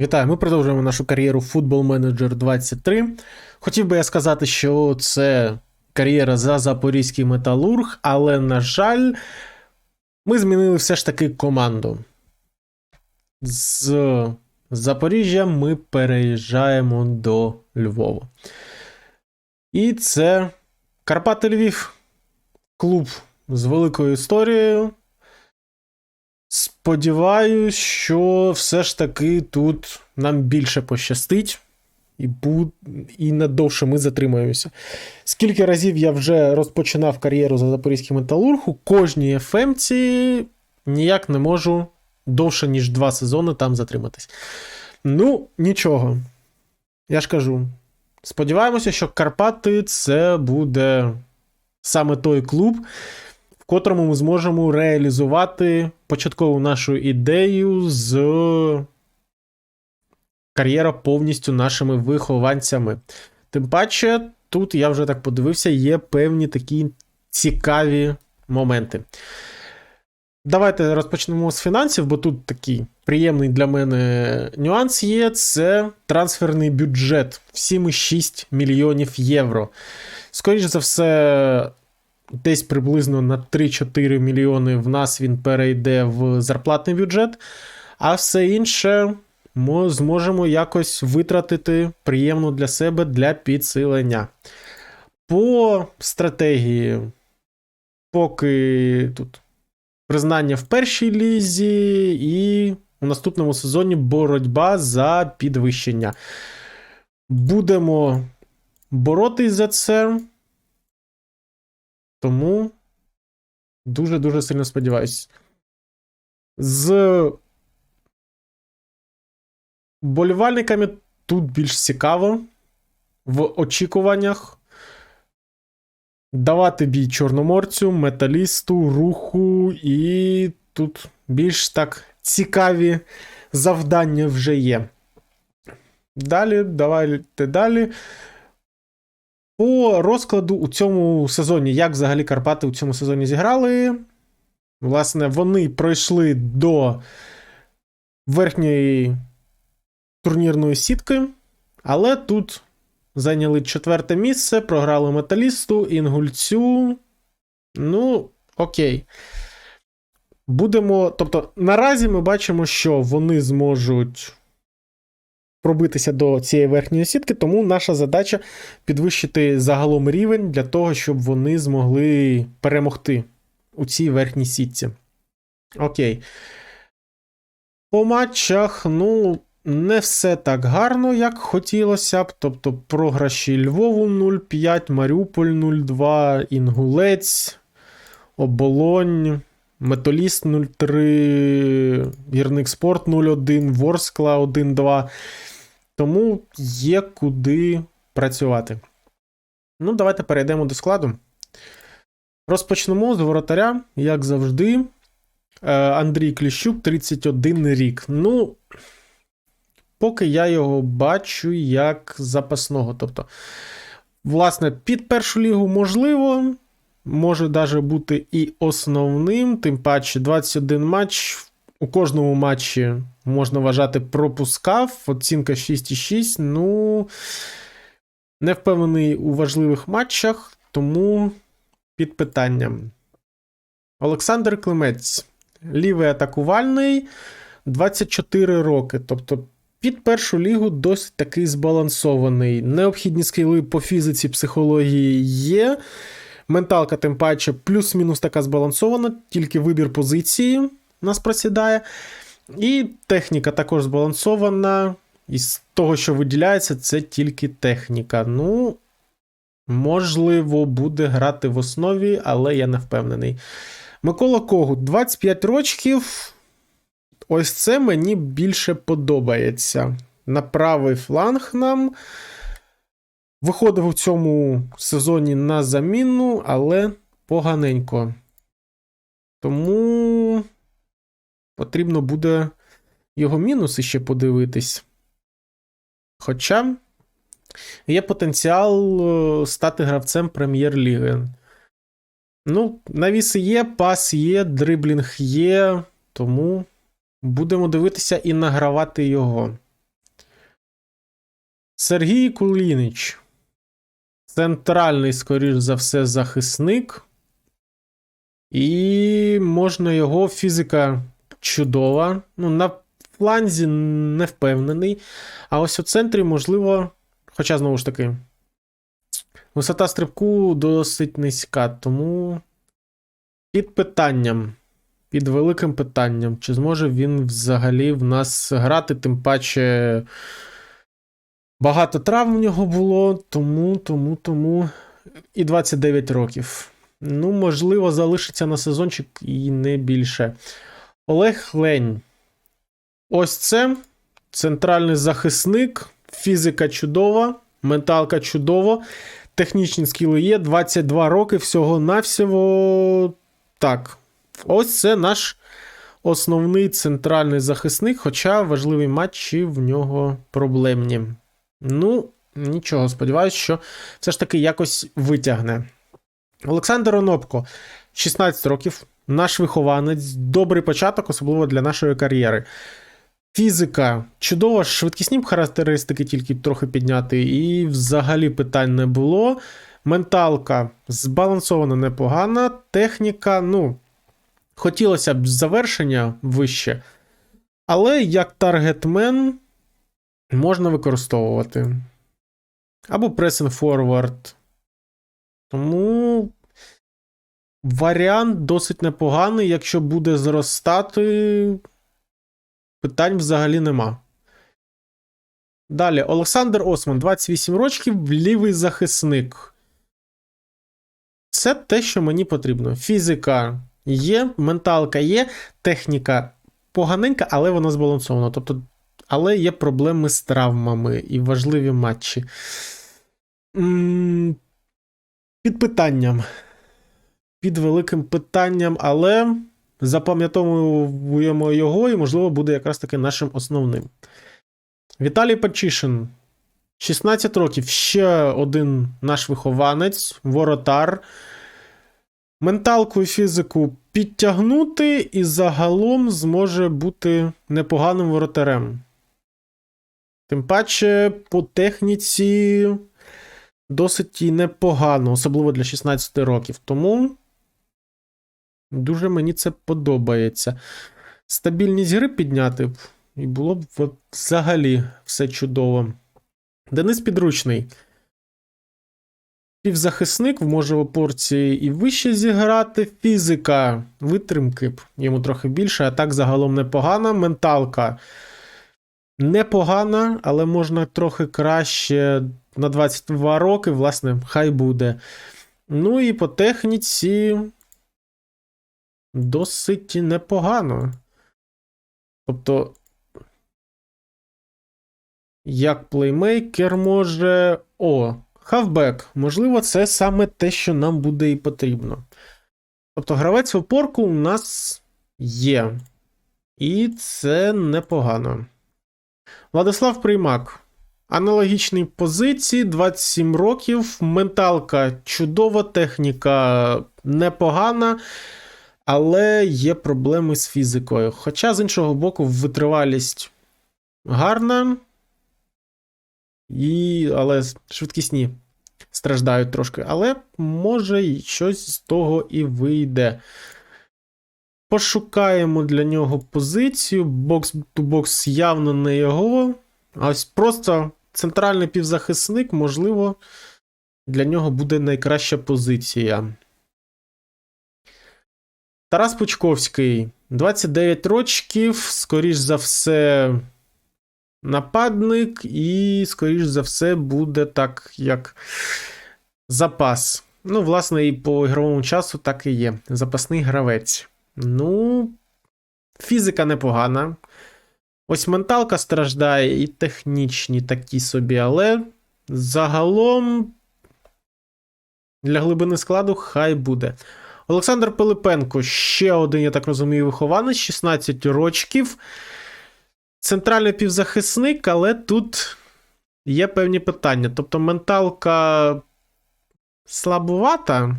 Вітаю, ми продовжуємо нашу кар'єру Football Manager 23. Хотів би я сказати, що це кар'єра за Запорізький металург, але, на жаль, ми змінили все ж таки команду. З Запоріжжя ми переїжджаємо до Львова. І це Карпати Львів, клуб з великою історією. Сподіваюсь, що все ж таки тут нам більше пощастить, і, бу... і надовше ми затримаємося. Скільки разів я вже розпочинав кар'єру за Запорізький металург, у кожній ФМці ніяк не можу довше, ніж два сезони там затриматись. Ну, нічого. Я ж кажу. Сподіваємося, що Карпати це буде саме той клуб, в котрому ми зможемо реалізувати початкову нашу ідею з кар'єра повністю нашими вихованцями. Тим паче, тут я вже так подивився, є певні такі цікаві моменти. Давайте розпочнемо з фінансів, бо тут такий приємний для мене нюанс є: це трансферний бюджет 7,6 мільйонів євро. Скоріше за все, десь приблизно на 3-4 мільйони в нас він перейде в зарплатний бюджет, а все інше ми зможемо якось витратити приємно для себе для підсилення. По стратегії, поки тут признання в першій лізі, і у наступному сезоні боротьба за підвищення. Будемо боротись за це. Тому дуже-дуже сильно сподіваюся. З болівальниками тут більш цікаво в очікуваннях. Давати бій чорноморцю, металісту, руху, і тут більш так цікаві завдання вже є. Далі, давайте далі. По розкладу у цьому сезоні, як взагалі Карпати у цьому сезоні зіграли. Власне, вони пройшли до верхньої турнірної сітки, але тут зайняли четверте місце, програли металісту, інгульцю. Ну, окей. Будемо. Тобто, наразі ми бачимо, що вони зможуть пробитися до цієї верхньої сітки, тому наша задача підвищити загалом рівень для того, щоб вони змогли перемогти у цій верхній сітці. Окей. По матчах, ну, не все так гарно, як хотілося б. Тобто, програші Львову 0-5, Маріуполь 0-2, Інгулець, Оболонь. Металіст 0-3, Гірник Спорт 0-1, Ворскла 1-2. Тому є куди працювати. Ну, давайте перейдемо до складу. Розпочнемо з воротаря, як завжди. Е, Андрій Кліщук, 31 рік. Ну, поки я його бачу як запасного. Тобто, власне, під першу лігу можливо. Може навіть бути і основним, тим паче 21 матч. У кожному матчі можна вважати пропускав. Оцінка 6,6. Ну, не впевнений у важливих матчах, тому під питанням. Олександр Климець. Лівий атакувальний 24 роки. Тобто під першу лігу досить такий збалансований. Необхідні скіли по фізиці, психології є. Менталка, тим паче, плюс-мінус така збалансована, тільки вибір позиції нас просідає. І техніка також збалансована. І з того, що виділяється, це тільки техніка. Ну, можливо, буде грати в основі, але я не впевнений. Микола Когут, 25 рочків. Ось це мені більше подобається. На правий фланг нам. Виходив у цьому сезоні на заміну, але поганенько. Тому потрібно буде його мінуси ще подивитись. Хоча є потенціал е, стати гравцем прем'єр-ліги. Ну, навіси є, пас є, дриблінг є, тому будемо дивитися і награвати його. Сергій Кулінич. Центральний, скоріш за все, захисник. І можна його фізика чудова. Ну, на фланзі не впевнений. А ось у центрі, можливо, хоча, знову ж таки, висота стрибку досить низька, тому під питанням. Під великим питанням, чи зможе він взагалі в нас грати, тим паче багато травм в нього було, тому, тому, тому. І 29 років. Ну, можливо, залишиться на сезончик і не більше. Олег Лень. Ось це центральний захисник, фізика чудова, менталка чудова, технічні скіли є, 22 роки всього-навсього. Так. Ось це наш основний центральний захисник, хоча важливі матчі в нього проблемні. Ну, нічого, сподіваюся, що все ж таки якось витягне. Олександр Онопко, 16 років, наш вихованець, добрий початок, особливо для нашої кар'єри. Фізика чудова, швидкісні б характеристики тільки трохи підняти, і взагалі питань не було. Менталка збалансована непогана, техніка, ну, хотілося б завершення вище, але як таргетмен можна використовувати. Або пресинг форвард. Тому варіант досить непоганий. Якщо буде зростати, питань взагалі нема. Далі, Олександр Осман, 28 років, лівий захисник. Це те, що мені потрібно. Фізика є, менталка є, техніка поганенька, але вона збалансована. Тобто, але є проблеми з травмами і важливі матчі. М, Під питанням. Під великим питанням, але запам'ятовуємо його і, можливо, буде якраз таки нашим основним. Віталій Пачишин. 16 років. Ще один наш вихованець, воротар. Менталку і фізику підтягнути, і загалом зможе бути непоганим воротарем. Тим паче, по техніці досить і непогано, особливо для 16 років. Тому дуже мені це подобається. Стабільність гри підняти, б, і було б взагалі все чудово. Денис Підручний. Півзахисник може в опорці і вище зіграти. Фізика витримки б йому трохи більше, а так загалом непогана. Менталка непогана, але можна трохи краще на 22 роки, власне, хай буде. Ну і по техніці досить непогано. Тобто, як плеймейкер може. О, хавбек. Можливо, це саме те, що нам буде і потрібно. Тобто, гравець в опорку у нас є. І це непогано. Владислав Приймак. Аналогічні позиції, 27 років, менталка чудова, техніка непогана, але є проблеми з фізикою. Хоча, з іншого боку, витривалість гарна, і, але швидкісні страждають трошки. Але може щось з того і вийде. Пошукаємо для нього позицію. Бокс-ту-бокс явно не його. А ось просто центральний півзахисник, можливо, для нього буде найкраща позиція. Тарас Пучковський. 29 рочків, скоріш за все, нападник, і, скоріш за все, буде так, як запас. Ну, власне, і по ігровому часу так і є. Запасний гравець. Ну, фізика непогана. Ось менталка страждає, і технічні такі собі, але загалом для глибини складу хай буде. Олександр Пилипенко, ще один, я так розумію, вихованець, 16 рочків. Центральний півзахисник, але тут є певні питання. Тобто менталка слабувата.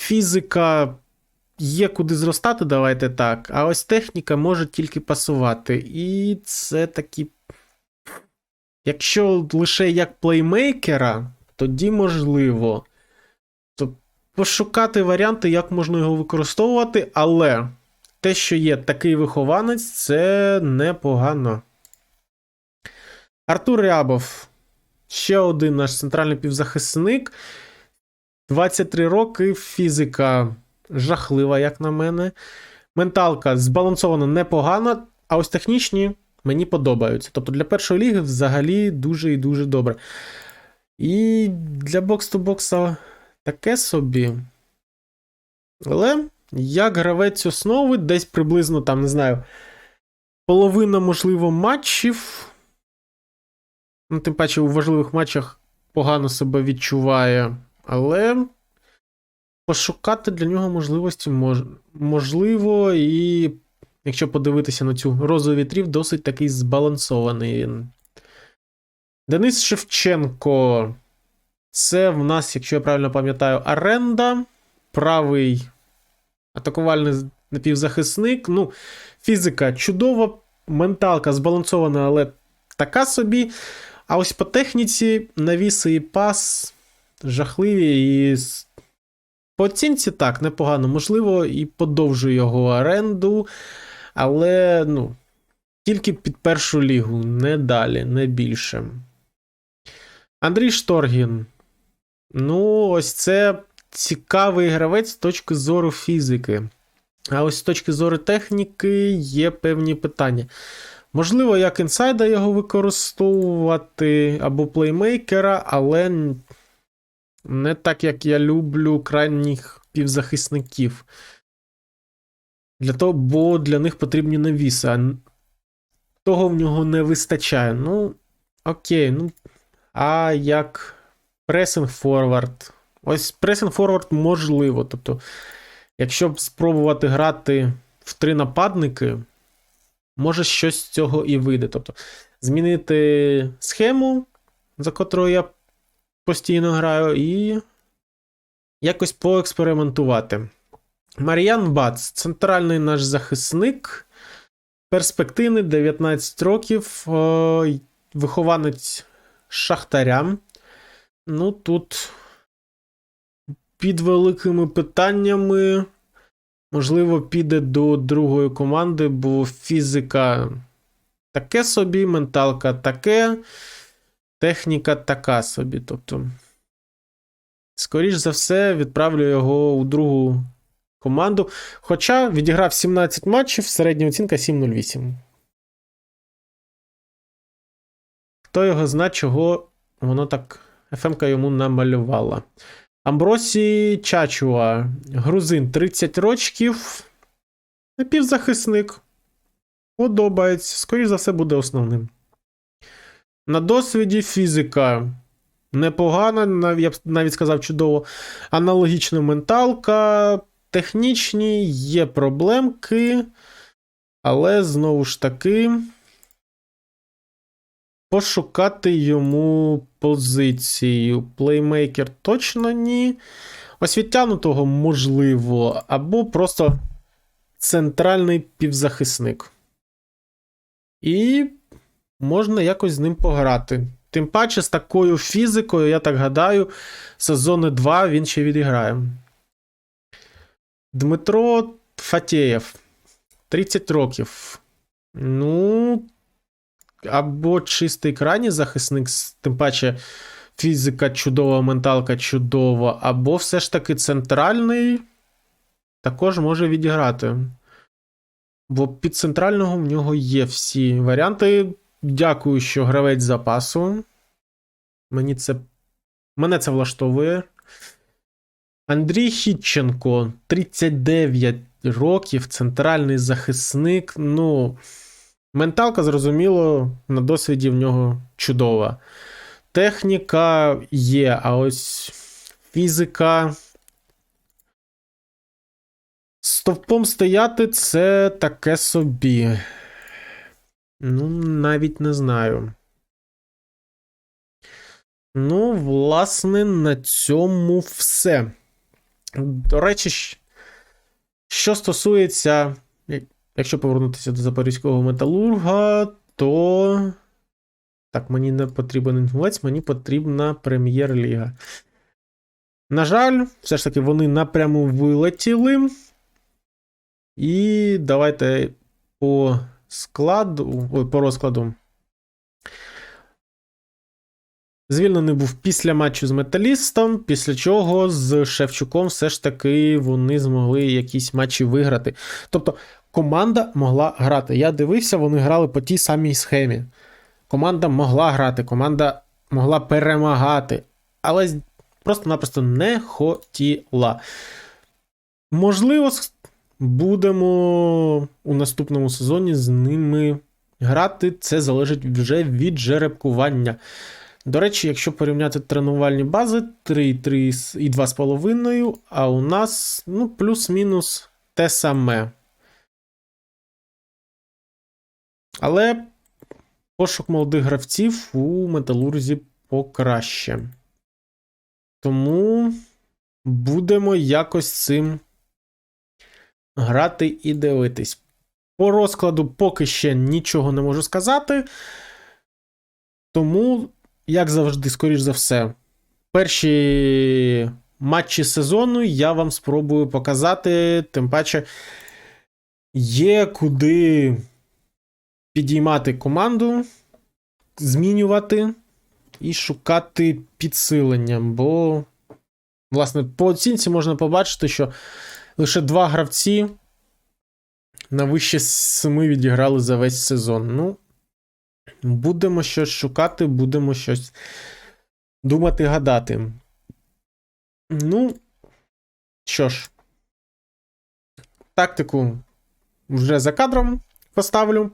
Фізика є куди зростати, давайте так. А ось техніка може тільки пасувати. І це такі Якщо лише як плеймейкера, тоді можливо. Пошукати варіанти, як можна його використовувати, але те, що є такий вихованець, це непогано. Артур Рябов. Ще один наш центральний півзахисник. 23 роки, фізика жахлива, як на мене. Менталка збалансована непогано, а ось технічні мені подобаються. Тобто для першої ліги взагалі дуже і дуже добре. І для бокс-то-бокса таке собі. Але як гравець основи, десь приблизно, там, не знаю, половина, можливо, матчів. Ну, тим паче у важливих матчах погано себе відчуває. Але пошукати для нього можливості мож... можливо, і якщо подивитися на цю розову вітрів, досить такий збалансований він. Денис Шевченко. Це в нас, якщо я правильно пам'ятаю, оренда. Правий атакувальний напівзахисник. Ну, фізика чудова, менталка збалансована, але така собі. А ось по техніці навіси і пас жахливі. І по оцінці так, непогано. Можливо, і подовжу його оренду, але ну, тільки під першу лігу, не далі, не більше. Андрій Шторгін. Ну, ось це цікавий гравець з точки зору фізики. А ось з точки зору техніки є певні питання. Можливо, як інсайда його використовувати або плеймейкера, але не так, як я люблю крайніх півзахисників. Для того, бо для них потрібні навіси, а того в нього не вистачає. Ну, окей, ну. А як пресинг форвард. Ось пресинг форвард можливо. Тобто, якщо б спробувати грати в три нападники, може щось з цього і вийде. Тобто, змінити схему, за котрою я постійно граю, і якось поекспериментувати. Мар'ян Бац, центральний наш захисник, перспективний 19 років, вихованець Шахтаря. Ну, тут під великими питаннями. Можливо, піде до другої команди, бо фізика таке собі, менталка таке, техніка така собі. Тобто, скоріш за все, відправлю його у другу команду. Хоча відіграв 17 матчів, середня оцінка 7.08. Хто його знає, чого воно так ФМК йому намалювала. Амбросі Чачуа, грузин 30 рочків. Напівзахисник. Подобається. Скоріше за все, буде основним. На досвіді фізика непогана, я б навіть сказав чудово. Аналогічна менталка. Технічні є проблемки. Але знову ж таки. Пошукати йому позицію. Плеймейкер точно ні. Освітянутого можливо, або просто центральний півзахисник. І можна якось з ним пограти. Тим паче, з такою фізикою, я так гадаю, сезони 2 він ще відіграє. Дмитро Фатєєв. 30 років. Ну, або чистий крайній захисник, тим паче фізика чудова, менталка чудова, або все ж таки центральний також може відіграти. Бо під центрального в нього є всі варіанти. Дякую, що гравець запасу. Мені це. Мене це влаштовує. Андрій Хітченко, 39 років, центральний захисник. Ну. Менталка, зрозуміло, на досвіді в нього чудова. Техніка є, а ось фізика. Стовпом стояти це таке собі. Ну, навіть не знаю. Ну, власне, на цьому все. До речі, що стосується Якщо повернутися до запорізького металурга, то Так, мені не потрібен інгулець, мені потрібна прем'єр-ліга. На жаль, все ж таки вони напряму вилетіли. І давайте по складу. Ой, по розкладу. Звільнений був після матчу з металістом, після чого з Шевчуком все ж таки вони змогли якісь матчі виграти. Тобто команда могла грати. Я дивився, вони грали по тій самій схемі. Команда могла грати, команда могла перемагати, але просто-напросто не хотіла. Можливо, будемо у наступному сезоні з ними грати. Це залежить вже від жеребкування. До речі, якщо порівняти тренувальні бази 3, 3 і 2,5, а у нас ну, плюс-мінус те саме. Але пошук молодих гравців у металурзі покраще. Тому будемо якось цим грати і дивитись. По розкладу поки ще нічого не можу сказати. Тому, як завжди, скоріш за все, перші матчі сезону я вам спробую показати. Тим паче, є куди підіймати команду, змінювати і шукати підсилення. Бо, власне, по оцінці можна побачити, що лише два гравці на вище семи відіграли за весь сезон. Ну, будемо щось шукати, будемо щось думати, гадати. Ну, що ж, тактику вже за кадром поставлю.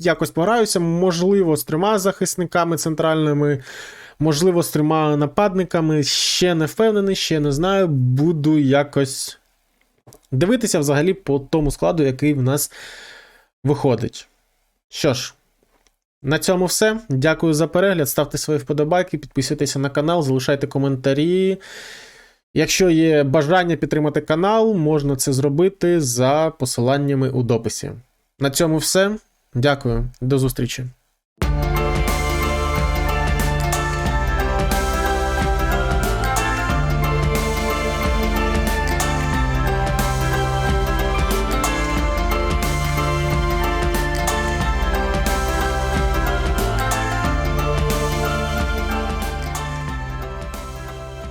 Якось пограюся, можливо, з трьома захисниками центральними, можливо, з трьома нападниками. Ще не впевнений, ще не знаю. Буду якось дивитися взагалі по тому складу, який в нас виходить. Що ж, на цьому все. Дякую за перегляд. Ставте свої вподобайки, підписуйтеся на канал, залишайте коментарі. Якщо є бажання підтримати канал, можна це зробити за посиланнями у дописі. На цьому все. Дякую, до зустрічі.